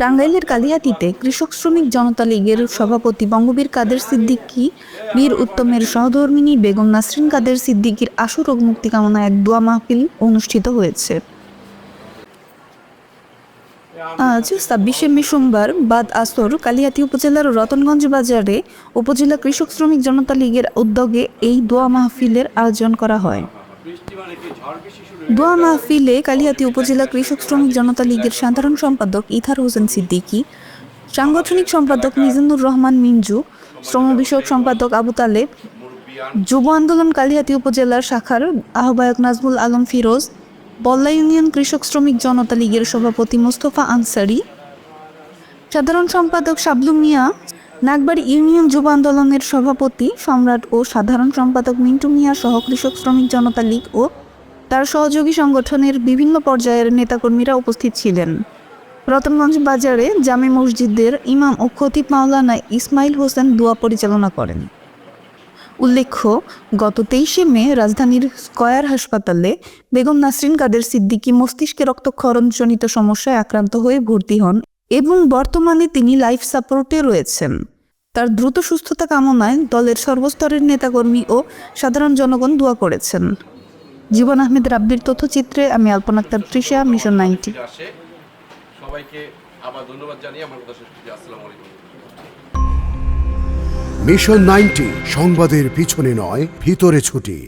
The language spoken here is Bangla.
টাঙ্গাইলের কালিহাতিতে কৃষক শ্রমিক জনতা লীগের সভাপতি বঙ্গবীর কাদের সিদ্দিকী, বীর উত্তমের সহধর্মিনী বেগম নাসরিন কাদের সিদ্দিকীর আশু রোগ মুক্তি কামনা এক দোয়া মাহফিল অনুষ্ঠিত হয়েছে। আজ ছাব্বিশে মে সোমবার বাদ আসর কালিহাতি উপজেলার রতনগঞ্জ বাজারে উপজেলা কৃষক শ্রমিক জনতা লীগের উদ্যোগে এই দোয়া মাহফিলের আয়োজন করা হয়। দোয়া মাহফিলে কালিহাতি উপজেলা কৃষক শ্রমিক জনতা লীগের সাধারণ সম্পাদক ইথার হোসেন সিদ্দিকী, সাংগঠনিক সম্পাদক মিজানুর রহমান মিঞ্জু, শ্রম বিষয়ক সম্পাদক আবু তালেব, যুব আন্দোলন কালিহাতি উপজেলার শাখার আহ্বায়ক নাজমুল আলম ফিরোজ, বল্লা ইউনিয়ন কৃষক শ্রমিক জনতা লীগের সভাপতি মোস্তফা আনসারি, সাধারণ সম্পাদক শাবলু মিয়া, নাগবাড়ি ইউনিয়ন যুব আন্দোলনের সভাপতি সম্রাট ও সাধারণ সম্পাদক মিন্টু মিয়া সহ কৃষক শ্রমিক জনতা লীগ ও তার সহযোগী সংগঠনের বিভিন্ন পর্যায়ের নেতাকর্মীরা উপস্থিত ছিলেন। রতনগঞ্জ বাজারে জামে মসজিদের ইমাম ও খতিব মাওলানা ইসমাইল হোসেন দোয়া পরিচালনা করেন। উল্লেখ্য, গত তেইশে মে রাজধানীর স্কয়ার হাসপাতালে বেগম নাসরিন কাদের সিদ্দিকী মস্তিষ্কে রক্তক্ষরণজনিত সমস্যায় আক্রান্ত হয়ে ভর্তি হন এবং বর্তমানে তিনি লাইফ সাপোর্টে রয়েছেন। তার দ্রুত সুস্থতা কামনায় দলের সর্বস্তরের নেতাকর্মী ও সাধারণ জনগণ দোয়া করেছেন। জীবন আহমেদ রাব্বির তথ্যচিত্রে আমি আলপনা আক্তার তৃষা মিশন নাইনটি। সবাইকে আবার ধন্যবাদ জানিয়ে আমার কথা শেষ আসসালামু আলাইকুম। মিশন নাইনটি সংবাদের পিছনে নয় ভিতরে ছুটি।